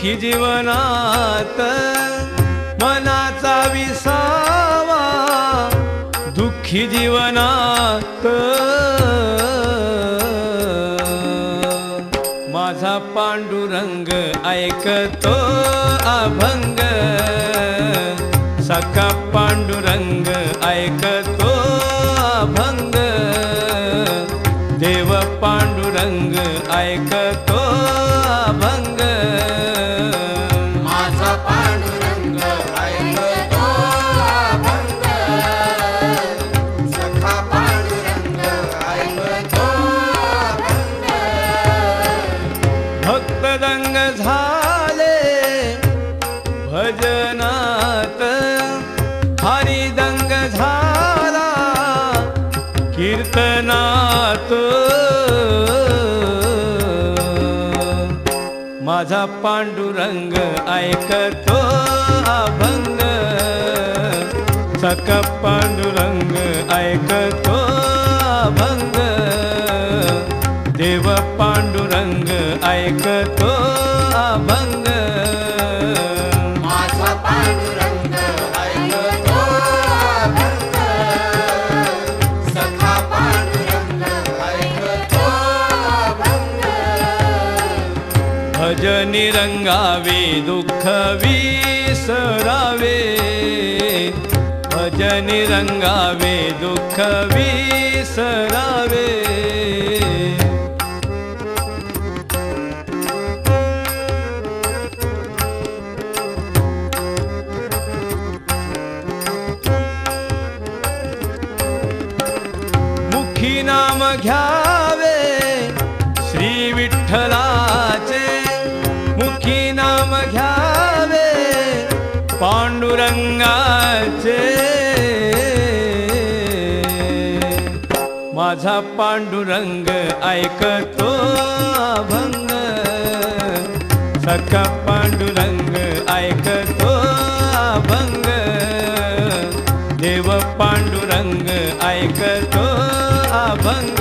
दुःखी जीवनात मनाचा विसावा दुःखी जीवनात. माझा पांडुरंग ऐकतो अभंग. सखा पांडुरंग ऐकतो अभंग. देव पांडुरंग ऐकतो कीर्तनात. माझा पांडुरंग ऐकतो अभंग सक पांडुरंग ऐकतो अभंग देव पांडुरंग ऐकतो अभंग माझा पांडुरंग भजनी रंगावे दुःख विसरावे भजनी रंगावे दुःख विसरावे मुखी नाम घ्यावे पांडुरंगाचे. माझा पांडुरंग ऐकतो अभंग. सखा पांडुरंग ऐकतो अभंग. देव पांडुरंग ऐकतो अभंग.